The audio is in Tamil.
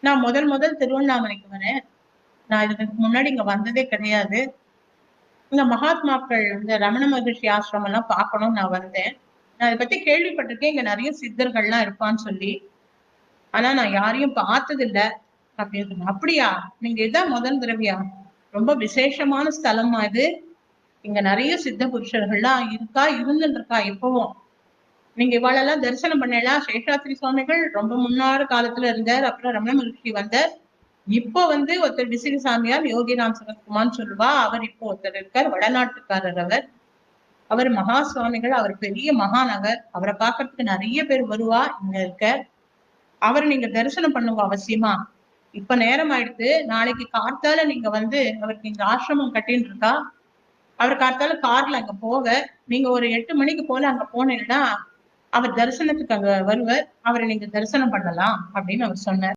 நான் முதல் முதல் திருவண்ணாமலைக்கு வரேன். நான் இதுக்கு முன்னாடி இங்க வந்ததே கிடையாது. இந்த மகாத்மாக்கள் இந்த ரமண மகிழ்ச்சி ஆசிரமம் எல்லாம் பார்க்கணும்னு நான் வந்தேன். நான் இதை பத்தி கேள்விப்பட்டிருக்கேன். இங்க நிறைய சித்தர்கள்லாம் இருப்பான்னு சொல்லி. ஆனா நான் யாரையும் பார்த்தது இல்ல அப்படின்னு சொன்னேன். அப்படியா? நீங்க இதான் முதல் தடவையா? ரொம்ப விசேஷமான ஸ்தலமா இது. இங்க நிறைய சித்த புருஷர்கள்லாம் இருக்கா? இருந்துட்டு இருக்கா இப்பவும் நீங்க இவாளெல்லாம் தரிசனம் பண்ணலாம் சேஷாத்ரி சுவாமிகள் ரொம்ப முன்னாறு காலத்துல இருந்தார். அப்புறம் ரமண மகிழ்ச்சி வந்தார். இப்போ வந்து ஒருத்தர் விசிறி சாமியார் யோகிராம் சரத்குமார் சொல்லுவா. அவர் இப்போ ஒருத்தர் இருக்கார். வடநாட்டுக்காரர் அவர். அவர் மகா சுவாமிகள். அவர் பெரிய மகாநகர். அவரை பார்க்கறதுக்கு நிறைய பேர் வருவா இங்க இருக்க அவரை நீங்க தரிசனம் பண்ணுங்க அவசியமா? இப்ப நேரம் ஆயிடுத்து. நாளைக்கு கார்த்தால நீங்க வந்து அவருக்கு இங்க ஆசிரமம் கட்டின்னு இருக்கா அவர் கார்த்தால கார்ல அங்க போக. நீங்க ஒரு எட்டு மணிக்கு போல அங்க போனீங்கன்னா அவர் தரிசனத்துக்கு அங்க வருவர். அவரை நீங்க தரிசனம் பண்ணலாம் அப்படின்னு அவர் சொன்னார்.